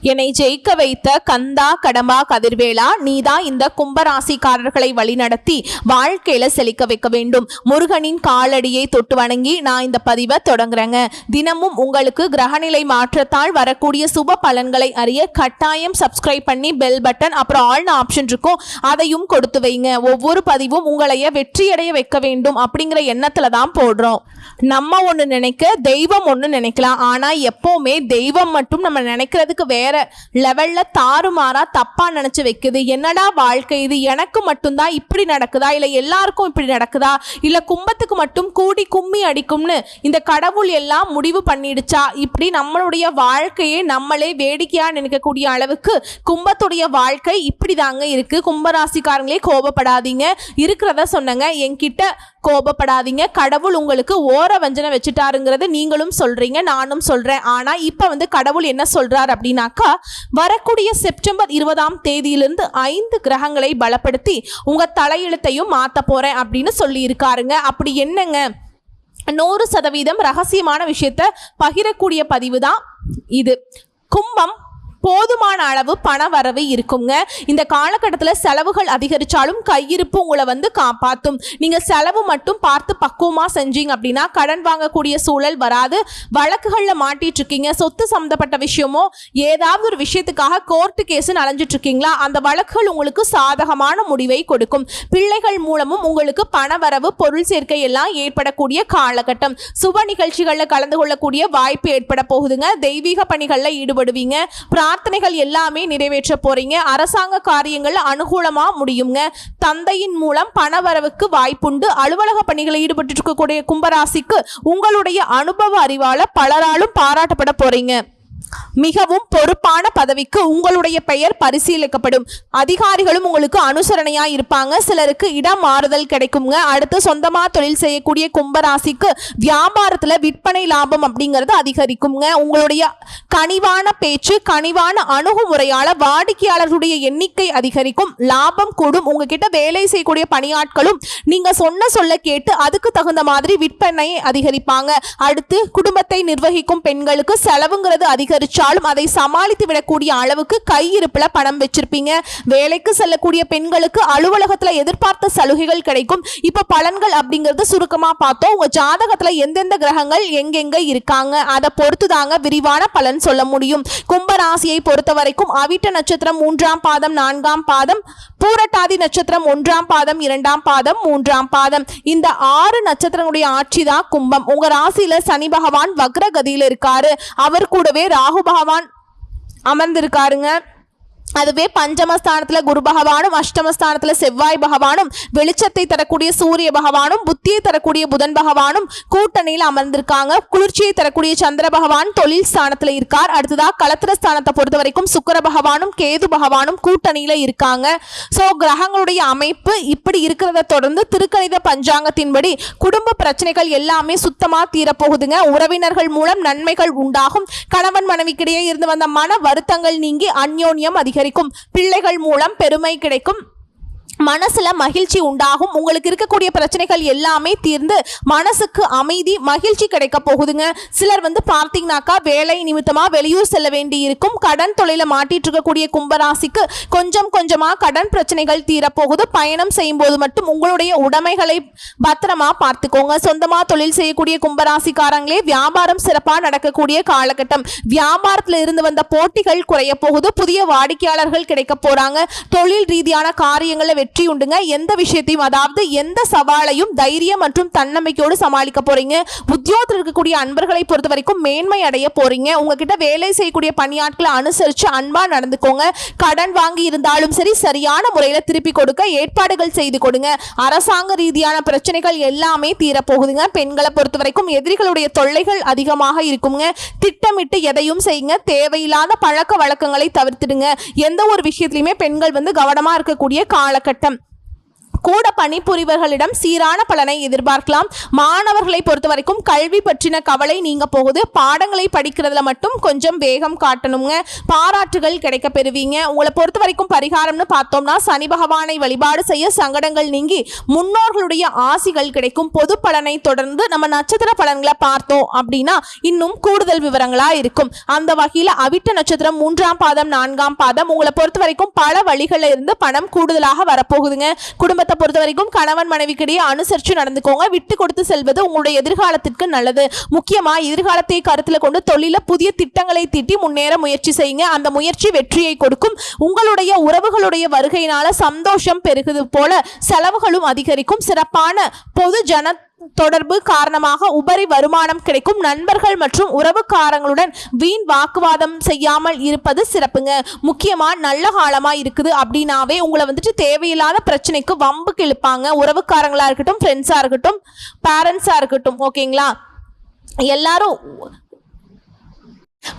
என்னை ஜெயிக்க வைத்த கந்தா கடம்பா கதிர்வேலா நீதான் இந்த கும்பராசிக்காரர்களை வழிநடத்தி வாழ்க்கையில செழிக்க வைக்க வேண்டும். முருகனின் காலடியை தொட்டு வணங்கி நான் இந்த பதிவை தொடங்குறேங்க. தினமும் உங்களுக்கு கிரகநிலை மாற்றத்தால் வரக்கூடிய சுப பலன்களை அறிய கட்டாயம் சப்ஸ்கிரைப் பண்ணி பெல் பட்டன் அப்புறம் ஆல்னு ஆப்ஷன் இருக்கும். அதையும் கொடுத்து வைங்க. ஒவ்வொரு பதிவும் உங்களைய வெற்றியடைய வைக்க வேண்டும் அப்படிங்கிற எண்ணத்துல தான் போடுறோம். நம்ம ஒன்று நினைக்க தெய்வம் ஒன்று நினைக்கலாம். ஆனால் எப்போவுமே தெய்வம் மட்டும் நம்ம நினைக்கிறதுக்கு வேற லெவலில் தாறுமாறா தப்பாக நினச்சி வைக்குது. என்னடா வாழ்க்கை இது? எனக்கு மட்டும்தான் இப்படி நடக்குதா? இல்லை எல்லாருக்கும் இப்படி நடக்குதா? இல்லை கும்பத்துக்கு மட்டும் கூடி கும்மி அடிக்கும்னு இந்த கடவுள் எல்லாம் முடிவு பண்ணிடுச்சா? இப்படி நம்மளுடைய வாழ்க்கையை நம்மளே வேடிக்கையாக நினைக்கக்கூடிய அளவுக்கு கும்பத்துடைய வாழ்க்கை இப்படி தாங்க இருக்குது கும்பராசிக்காரங்களே கோபப்படாதீங்க. இருக்கிறத சொன்னங்க. என்கிட்ட கோபப்படாதீங்க. கடவுள் உங்களுக்கு ஓர வஞ்சனை வச்சுட்டாருங்கிறது நீங்களும் சொல்றீங்க நானும் சொல்றேன். ஆனா இப்ப வந்து கடவுள் என்ன சொல்றார் அப்படின்னாக்கா வரக்கூடிய செப்டம்பர் இருபதாம் தேதியிலிருந்து ஐந்து கிரகங்களை பலப்படுத்தி உங்க தலையெழுத்தையும் மாத்த போறேன் அப்படின்னு சொல்லி இருக்காருங்க அப்படி என்னங்க? நூறு சதவீதம் ரகசியமான விஷயத்த பகிரக்கூடிய பதிவு தான் இது. கும்பம் போதுமான அளவு பண வரவு இருக்குங்க. இந்த காலகட்டத்தில் செலவுகள் அதிகரித்தாலும் கையிருப்பு உங்களை வந்து காப்பாற்றும் நீங்கள் செலவு மட்டும் பார்த்து பக்குவமாக செஞ்சீங்க அப்படின்னா கடன் வாங்கக்கூடிய சூழல் வராது. வழக்குகளில் மாட்டிட்டு இருக்கீங்க சொத்து சம்மந்தப்பட்ட விஷயமோ ஏதாவது ஒரு விஷயத்துக்காக கோர்ட்டு கேஸுன்னு அலைஞ்சிட்டு இருக்கீங்களா அந்த வழக்குகள் உங்களுக்கு சாதகமான முடிவை கொடுக்கும். பிள்ளைகள் மூலமும் உங்களுக்கு பண வரவு பொருள் சேர்க்கை எல்லாம் ஏற்படக்கூடிய காலகட்டம். சுப நிகழ்ச்சிகளில் கலந்து கொள்ளக்கூடிய வாய்ப்பு ஏற்பட போகுதுங்க. தெய்வீக பணிகளில் ஈடுபடுவீங்க. பிரார்த்தனைகள் எல்லாமே நிறைவேற்ற போறீங்க. அரசாங்க காரியங்கள் அனுகூலமா முடியுங்க தந்தையின் மூலம் பணவரவுக்கு வாய்ப்புண்டு. அலுவலக பணிகளில் ஈடுபட்டு இருக்கக்கூடிய கும்பராசிக்கு உங்களுடைய அனுபவ அறிவால பலராலும் பாராட்டப்பட போறீங்க. மிகவும் பொறுப்பான பதவிக்கு உங்களுடைய பெயர் பரிசீலிக்கப்படும். அதிகாரிகளும் உங்களுக்கு அனுசரணையா இருப்பாங்க. சிலருக்கு இடம் மாறுதல் கிடைக்குங்க. அடுத்து சொந்தமா தொழில் செய்யக்கூடிய கும்பராசிக்கு வியாபாரத்துல விற்பனை லாபம் அப்படிங்கிறது அதிகரிக்குங்க. உங்களுடைய கனிவான பேச்சு கனிவான அணுகுமுறையால வாடிக்கையாளர்களுடைய எண்ணிக்கை அதிகரிக்கும். லாபம் கூடும். உங்ககிட்ட வேலை செய்யக்கூடிய பணியாட்களும் நீங்க சொன்ன சொல்ல கேட்டு அதுக்கு தகுந்த மாதிரி விற்பனையை அதிகரிப்பாங்க. அடுத்து குடும்பத்தை நிர்வகிக்கும் பெண்களுக்கு செலவுங்கிறது அதிகரிச்சாலும் அதை சமாளித்து விடக்கூடிய அளவுக்கு கையிருப்புல பணம் வச்சிருப்பீங்க. வேலைக்கு செல்லக்கூடிய பெண்களுக்கு அலுவலகத்துல எதிர்பார்த்த சலுகைகள் கிடைக்கும். இப்ப பலன்கள் அப்படிங்கிறது சுருக்கமா பார்த்தோம். உங்க ஜாதகத்துல எந்தெந்த கிரகங்கள் எங்கெங்க இருக்காங்க? அதை பொறுத்து தாங்க விரிவான பலன் சொல்ல முடியும். கும்பராசியை பொறுத்த வரைக்கும் அவிட்ட நட்சத்திரம் மூன்றாம் பாதம் நான்காம் பாதம் பூரட்டாதி நட்சத்திரம் ஒன்றாம் பாதம் இரண்டாம் பாதம் மூன்றாம் பாதம். இந்த ஆறு நட்சத்திரங்களுடைய ஆட்சி தான் கும்பம். உங்க ராசியில சனி பகவான் வக்ரகதியில இருக்காரு. அவர் கூடவே ராகு பகவான் அமர்ந்திருக்காருங்க. அதுவே பஞ்சமஸ்தானத்தில் குரு பகவானும் அஷ்டமஸ்தானத்தில் செவ்வாய் பகவானும் வெளிச்சத்தை தரக்கூடிய சூரிய பகவானும் புத்தியை தரக்கூடிய புதன் பகவானும் கூட்டணியில் அமர்ந்திருக்காங்க. குளிர்ச்சியை தரக்கூடிய சந்திர பகவான் தொழில் ஸ்தானத்தில் இருக்கார். அடுத்ததாக கலத்திர ஸ்தானத்தை பொறுத்த வரைக்கும் சுக்கர பகவானும் கேது பகவானும் கூட்டணியில் இருக்காங்க. ஸோ கிரகங்களுடைய அமைப்பு இப்படி இருக்கிறத தொடர்ந்து திருக்கணித பஞ்சாங்கத்தின்படி குடும்ப பிரச்சனைகள் எல்லாமே சுத்தமாக தீரப்போகுதுங்க. உறவினர்கள் மூலம் நன்மைகள் உண்டாகும். கணவன் மனைவிக்கிடையே இருந்து வந்த மன வருத்தங்கள் நீங்கி அந்யோன்யம் அதிகரிக்கும் பிள்ளைகள் மூலம் பெருமை கிடைக்கும். மனசுல மகிழ்ச்சி உண்டாகும். உங்களுக்கு இருக்கக்கூடிய பிரச்சனைகள் எல்லாமே தீர்ந்து மனசுக்கு அமைதி மகிழ்ச்சி கிடைக்க போகுதுங்க. சிலர் வந்து பார்த்தீங்கன்னாக்கா வேலை நிமித்தமா வெளியூர் செல்ல வேண்டி இருக்கும் கடன் தொழில மாட்டிட்டு இருக்கக்கூடிய கும்பராசிக்கு கொஞ்சம் கொஞ்சமா கடன் பிரச்சனைகள் தீரப்போகுது பயணம் செய்யும் போது மட்டும் உங்களுடைய உடைமைகளை பத்திரமா பார்த்துக்கோங்க. சொந்தமா தொழில் செய்யக்கூடிய கும்பராசிக்காரங்களே வியாபாரம் சிறப்பா நடக்கக்கூடிய காலகட்டம். வியாபாரத்துல இருந்து வந்த போட்டிகள் குறைய போகுது. புதிய வாடிக்கையாளர்கள் கிடைக்க போறாங்க. தொழில் ரீதியான காரியங்களை வெற்றி உண்டுங்க எந்த விஷயத்தையும் அதாவது எந்த சவாலையும் தைரியம் மற்றும் தன்னம்பிக்கையோடு சமாளிக்க போறீங்க. உத்தியோகத்தில் இருக்கக்கூடிய அன்பர்களை பொறுத்த வரைக்கும் மேன்மை அடைய போறீங்க. உங்ககிட்ட வேலை செய்யக்கூடிய பணியாட்களை அனுசரிச்சு அன்பா நடந்துக்கோங்க. கடன் வாங்கி இருந்தாலும் சரி சரியான முறையில் திருப்பி கொடுக்க ஏற்பாடுகள் செய்து கொடுங்க. அரசாங்க ரீதியான பிரச்சனைகள் எல்லாமே தீரப்போகுதுங்க. பெண்களை பொறுத்த வரைக்கும் எதிரிகளுடைய தொல்லைகள் அதிகமாக இருக்குங்க. திட்டமிட்டு எதையும் செய்யுங்க. தேவையில்லாத பழக்க வழக்கங்களை தவிர்த்துடுங்க. எந்த ஒரு விஷயத்திலையுமே பெண்கள் வந்து கவனமா இருக்கக்கூடிய காலகட்டம் கூட பணிபுரிவர்களிடம் சீரான பலனை எதிர்பார்க்கலாம். மாணவர்களை பொறுத்த வரைக்கும் கல்வி பற்றின கவலை நீங்க போகுது. பாடங்களை படிக்கிறதுல மட்டும் கொஞ்சம் வேகம் காட்டணுங்க. பாராட்டுகள் கிடைக்க பெறுவீங்க. உங்களை பொறுத்த வரைக்கும் பரிகாரம்னு பார்த்தோம்னா சனி பகவானை வழிபாடு செய்ய சங்கடங்கள் நீங்கி முன்னோர்களுடைய ஆசிகள் கிடைக்கும். பொது பலனை தொடர்ந்து நம்ம நட்சத்திர பலன்களை பார்த்தோம் அப்படின்னா இன்னும் கூடுதல் விவரங்களா இருக்கும். அந்த வகையில் அவிட்ட நட்சத்திரம் மூன்றாம் பாதம் நான்காம் பாதம் உங்களை பொறுத்த வரைக்கும் பல வழிகளில் இருந்து பணம் கூடுதலாக வரப்போகுதுங்க. குடும்பத்தை பொறுத்த வரைக்கும் கணவன் மனைவிக்கிடையே அனுசரித்து நடந்துக்கோங்க. விட்டு கொடுத்து செல்வது உங்களுடைய எதிர்காலத்திற்கு நல்லது. முக்கியமா எதிர்காலத்தை கருத்தில் கொண்டு தொழில புதிய திட்டங்களை தீட்டி முன்னேற முயற்சி செய்யுங்க. அந்த முயற்சி வெற்றியை கொடுக்கும். உங்களுடைய உறவுகளுடைய வருகையினால சந்தோஷம் பெருகுது போல செலவுகளும் அதிகரிக்கும். சிறப்பான பொது ஜன தொடர்பு காரணமாக உபரி வருமானம் கிடைக்கும் நண்பர்கள் மற்றும் உறவுக்காரங்களுடன் வீண் வாக்குவாதம் செய்யாமல் இருப்பது சிறப்புங்க. முக்கியமா நல்ல காலமா இருக்குது அப்படின்னாவே உங்களை வந்துட்டு தேவையில்லாத பிரச்சனைக்கு வம்புக்கு இழுப்பாங்க உறவுக்காரங்களா இருக்கட்டும் ஃப்ரெண்ட்ஸா இருக்கட்டும் பேரண்ட்ஸா இருக்கட்டும் ஓகேங்களா எல்லாரும்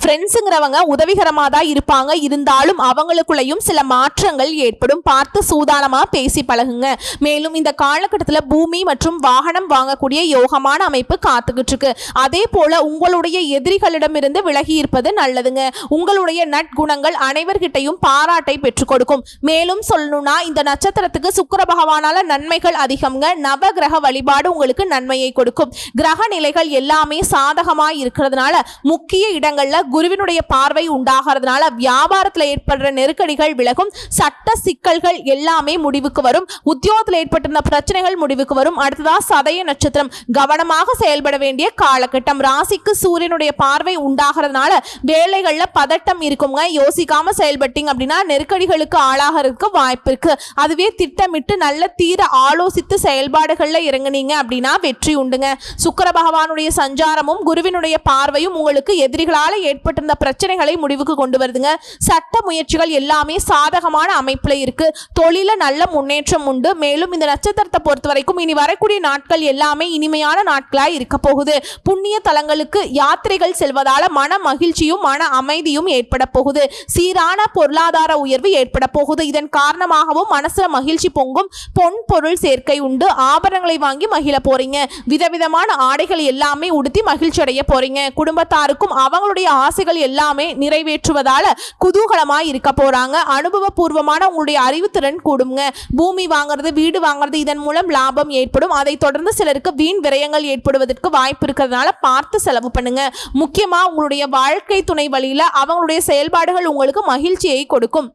ஃப்ரெண்ட்ஸுங்கிறவங்க உதவிகரமாக தான் இருப்பாங்க. இருந்தாலும் அவங்களுக்குள்ளேயும் சில மாற்றங்கள் ஏற்படும். பார்த்து சூதானமாக பேசி பழகுங்க. மேலும் இந்த காலகட்டத்தில் பூமி மற்றும் வாகனம் வாங்கக்கூடிய யோகமான அமைப்பு காத்துக்கிட்டு இருக்கு அதே போல உங்களுடைய எதிரிகளிடமிருந்து விலகி இருப்பது நல்லதுங்க. உங்களுடைய நட்குணங்கள் அனைவர்கிட்டையும் பாராட்டை பெற்றுக் கொடுக்கும். மேலும் சொல்லணும்னா இந்த நட்சத்திரத்துக்கு சுக்கர பகவானால நன்மைகள் அதிகம்ங்க. நவ கிரக வழிபாடு உங்களுக்கு நன்மையை கொடுக்கும். கிரக நிலைகள் எல்லாமே சாதகமாக இருக்கிறதுனால முக்கிய இடங்கள் இடங்கள்ல குருவினுடைய பார்வை உண்டாகிறதுனால வியாபாரத்தில் ஏற்படுற நெருக்கடிகள் விலகும். சட்ட சிக்கல்கள் எல்லாமே முடிவுக்கு வரும். உத்தியோகத்தில் ஏற்பட்டிருந்த பிரச்சனைகள் முடிவுக்கு வரும். அடுத்ததா சதய நட்சத்திரம். கவனமாக செயல்பட வேண்டிய காலகட்டம். ராசிக்கு சூரியனுடைய பார்வை உண்டாகிறதுனால வேலைகள்ல பதட்டம் இருக்குங்க. யோசிக்காம செயல்பட்டீங்க அப்படின்னா நெருக்கடிகளுக்கு ஆளாகிறதுக்கு வாய்ப்பு இருக்கு. அதுவே திட்டமிட்டு நல்ல தீர ஆலோசித்து செயல்பாடுகளில் இறங்குனீங்க அப்படின்னா வெற்றி உண்டுங்க. சுக்கர பகவானுடைய சஞ்சாரமும் குருவினுடைய பார்வையும் உங்களுக்கு எதிரிகளால் ஏற்பட்டிருந்த பிரச்சனைகளை முடிவுக்கு கொண்டு வருதுங்க. சட்ட முயற்சிகள் எல்லாமே சாதகமான அமைப்புல இருக்கு. தொழில நல்ல முன்னேற்றம் உண்டு. மேலும் இந்த நட்சத்திரத்தை பொறுத்த வரைக்கும் இனி வரக்கூடிய நாட்கள் எல்லாமே இனிமையான நாட்களாய் இருக்க போகுது. புண்ணிய தலங்களுக்கு யாத்திரைகள் செல்வதால மன மகிழ்ச்சியும் மன அமைதியும் ஏற்பட போகுது. சீரான பொருளாதார உயர்வு ஏற்பட போகுது. இதன் காரணமாகவும் மனசுல மகிழ்ச்சி பொங்கும். பொன் பொருள் சேர்க்கை உண்டு. ஆபரணங்களை வாங்கி மகிழ போறீங்க. விதவிதமான ஆடைகள் எல்லாமே உடுத்தி மகிழ்ச்சி அடைய போறீங்க. குடும்பத்தாருக்கும் அவங்களுடைய ஆசைகள் எல்லாமே நிறைவேற்றுவதால குதூகலமாக இருக்க போகிறாங்க அனுபவபூர்வமான உங்களுடைய அறிவுத்திறன் கூடுங்க. பூமி வாங்குறது வீடு வாங்குறது இதன் மூலம் லாபம் ஏற்படும். அதை தொடர்ந்து சிலருக்கு வீண் விரயங்கள் ஏற்படுவதற்கு வாய்ப்பு இருக்கிறதுனால பார்த்து செலவு பண்ணுங்க. முக்கியமாக உங்களுடைய வாழ்க்கை துணை வழியில் அவங்களுடைய செயல்பாடுகள் உங்களுக்கு மகிழ்ச்சியை கொடுக்கும்.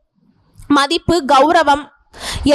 மதிப்பு கௌரவம்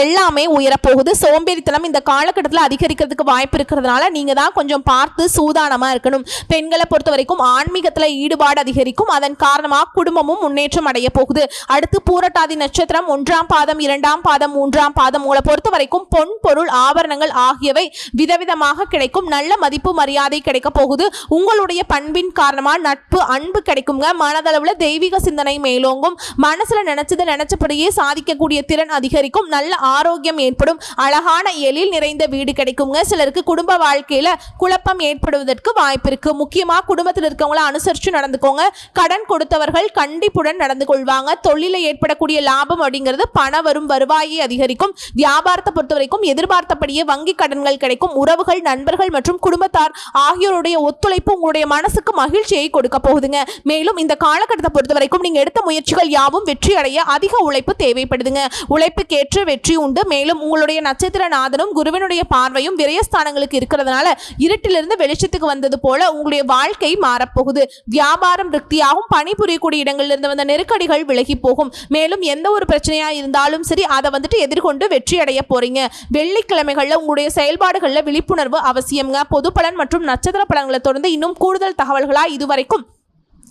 எல்லாமே உயரப்போகுது. சோம்பேறித்தனம் இந்த காலகட்டத்தில் அதிகரிக்கிறதுக்கு வாய்ப்பு இருக்கிறதுனால நீங்கள் தான் கொஞ்சம் பார்த்து சூதானமாக இருக்கணும். பெண்களை பொறுத்த வரைக்கும் ஆன்மீகத்தில் ஈடுபாடு அதிகரிக்கும். அதன் காரணமாக குடும்பமும் முன்னேற்றம் அடைய போகுது. அடுத்து பூரட்டாதி நட்சத்திரம் ஒன்றாம் பாதம் இரண்டாம் பாதம் மூன்றாம் பாதம் உங்களை பொறுத்த வரைக்கும் பொன் பொருள் ஆபரணங்கள் ஆகியவை விதவிதமாக கிடைக்கும். நல்ல மதிப்பு மரியாதை கிடைக்க போகுது. உங்களுடைய பண்பின் காரணமாக நட்பு அன்பு கிடைக்குங்க. மனதளவில் தெய்வீக சிந்தனை மேலோங்கும். மனசில் நினைச்சதை நினைச்சபடியே சாதிக்கக்கூடிய திறன் அதிகரிக்கும். நல்ல ஆரோக்கியம் ஏற்படும். அழகான எழில் நிறைந்த வீடு கிடைக்குங்க. சிலருக்கு குடும்ப வாழ்க்கையில குழப்பம் ஏற்படுவதற்கு வாய்ப்பு இருக்குது முக்கியமாக குடும்பத்தில் இருக்கவங்கள அனுசரித்து நடந்துக்கோங்க. கடன் கொடுத்தவர்கள் கண்டிப்புடன் நடந்து கொள்வாங்க. தொழிலில் ஏற்படக்கூடிய லாபம் அப்படிங்கிறது பண வரும் வருவாயை அதிகரிக்கும். வியாபாரத்தை பொறுத்த வரைக்கும் எதிர்பார்த்தபடியே வங்கி கடன்கள் கிடைக்கும். உறவுகள் நண்பர்கள் மற்றும் குடும்பத்தார் ஆகியோருடைய ஒத்துழைப்பு உங்களுடைய மனசுக்கு மகிழ்ச்சியை கொடுக்க போகுதுங்க. மேலும் இந்த காலகட்டத்தை பொறுத்த வரைக்கும் நீங்க எடுத்த முயற்சிகள் யாவும் வெற்றி அடைய அதிக உழைப்பு தேவைப்படுதுங்க. உழைப்புக்கேற்று வெற்றி உண்டு. மேலும் உங்களுடைய நட்சத்திர நாதனும் குருவினுடைய பார்வையும் விரயஸ்தானங்களுக்கு இருக்கிறதுனால இருட்டிலிருந்து வெளிச்சத்துக்கு வந்தது போல உங்களுடைய வாழ்க்கை மாறப்போகுது. வியாபாரம் விருத்தியாகும். பணிபுரியக்கூடிய இடங்களிலிருந்து வந்த நெருக்கடிகள் விலகி போகும். மேலும் எந்த ஒரு பிரச்சனையா இருந்தாலும் சரி அதை வந்துட்டு எதிர்கொண்டு வெற்றி அடைய போறீங்க. வெள்ளிக்கிழமைகளில் உங்களுடைய செயல்பாடுகளில் விழிப்புணர்வு அவசியம்ங்க. பொது பலன் மற்றும் நட்சத்திர பலன்களை தொடர்ந்து இன்னும் கூடுதல் தகவல்களா இதுவரைக்கும்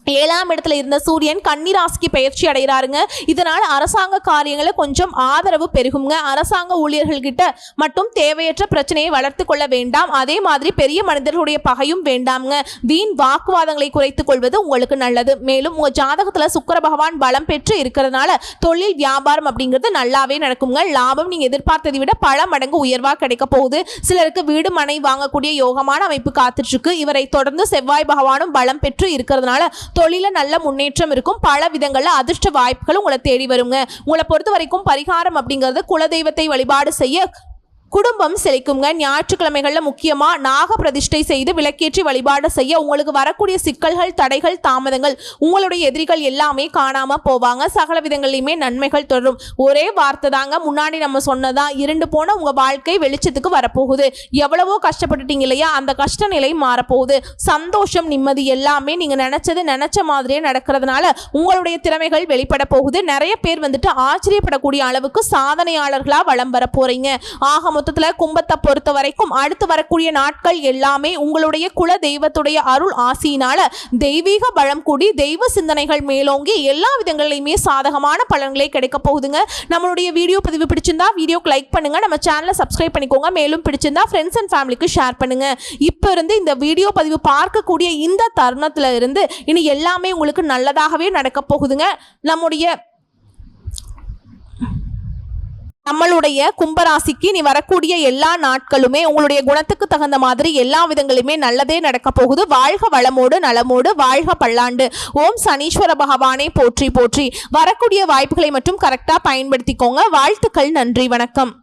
ஏழாம் இடத்துல இருந்த சூரியன் கன்னிராசிக்கு பயிற்சி அடைகிறாருங்க. இதனால் அரசாங்க காரியங்களை கொஞ்சம் ஆதரவு பெருகுங்க. அரசாங்க ஊழியர்கள்கிட்ட மட்டும் தேவையற்ற பிரச்சனையை வளர்த்து கொள்ள வேண்டாம். அதே மாதிரி பெரிய மனிதர்களுடைய பகையும் வேண்டாம்ங்க. வீண் வாக்குவாதங்களை குறைத்துக் கொள்வது உங்களுக்கு நல்லது. மேலும் உங்கள் ஜாதகத்தில் சுக்கர பகவான் பலம் பெற்று இருக்கிறதுனால தொழில் வியாபாரம் அப்படிங்கிறது நல்லாவே நடக்குங்க. லாபம் நீங்கள் எதிர்பார்த்ததை விட பல மடங்கு உயர்வாக கிடைக்க போகுது. சிலருக்கு வீடு மனை வாங்கக்கூடிய யோகமான அமைப்பு காத்துட்ருக்கு. இவரை தொடர்ந்து செவ்வாய் பகவானும் பலம் பெற்று இருக்கிறதுனால தொழில நல்ல முன்னேற்றம் இருக்கும். பல விதங்கள்ல அதிர்ஷ்ட வாய்ப்புகள் உங்களை தேடி வருங்க. உங்களை பொறுத்த வரைக்கும் பரிகாரம் அப்படிங்கிறது குலதெய்வத்தை வழிபாடு செய்ய குடும்பம் செழிக்குங்க. ஞாயிற்றுக்கிழமைகளில் முக்கியமாக நாக பிரதிஷ்டை செய்து விளக்கேற்றி வழிபாடு செய்ய உங்களுக்கு வரக்கூடிய சிக்கல்கள் தடைகள் தாமதங்கள் உங்களுடைய எதிரிகள் எல்லாமே காணாமல் போவாங்க. சகல விதங்களையுமே நன்மைகள் தொடரும். ஒரே வார்த்தை தாங்க. முன்னாடி நம்ம சொன்னதான் இருண்டு போன உங்கள் வாழ்க்கை வெளிச்சத்துக்கு வரப்போகுது. எவ்வளவோ கஷ்டப்பட்டுட்டீங்க இல்லையா? அந்த கஷ்ட நிலை மாறப்போகுது. சந்தோஷம் நிம்மதி எல்லாமே நீங்கள் நினச்சது நினச்ச மாதிரியே நடக்கிறதுனால உங்களுடைய திறமைகள் வெளிப்பட போகுது. நிறைய பேர் வந்துட்டு ஆச்சரியப்படக்கூடிய அளவுக்கு சாதனையாளர்களாக வலம் வர போகிறீங்க ஆக மொத்தத்துல கும்பத்தை பொறுத்த வரைக்கும் அடுத்து வரக்கூடிய நாட்கள் எல்லாமே உங்களுடைய குல தெய்வத்துடைய அருள் ஆசியினால தெய்வீக பலம் கூடி தெய்வ சிந்தனைகள் மேலோங்கி எல்லா விதங்களிலுமே சாதகமான பலன்களே கிடைக்க போகுதுங்க. நம்மளுடைய வீடியோ பதிவு பிடிச்சிருந்தா வீடியோக்கு லைக் பண்ணுங்க. நம்ம சேனலை சப்ஸ்கிரைப் பண்ணிக்கோங்க. மேலும் பிடிச்சிருந்தா ஃப்ரெண்ட்ஸ் அண்ட் ஃபேமிலிக்கு ஷேர் பண்ணுங்க. இப்போ இருந்து இந்த வீடியோ பதிவு பார்க்கக்கூடிய இந்த தருணத்துல இருந்து இனி எல்லாமே உங்களுக்கு நல்லதாகவே நடக்க போகுதுங்க. நம்முடைய நம்மளுடைய கும்பராசிக்கு நீ வரக்கூடிய எல்லா நாட்களுமே உங்களுடைய குணத்துக்கு தகுந்த மாதிரி எல்லா விதங்களுமே நல்லதே நடக்க போகுது. வாழ்க வளமோடு நலமோடு வாழ்க பல்லாண்டு. ஓம் சனீஸ்வர பகவானை போற்றி போற்றி. வரக்கூடிய வாய்ப்புகளை மட்டும் கரெக்டாக பயன்படுத்திக்கோங்க. வாழ்த்துக்கள் நன்றி வணக்கம்.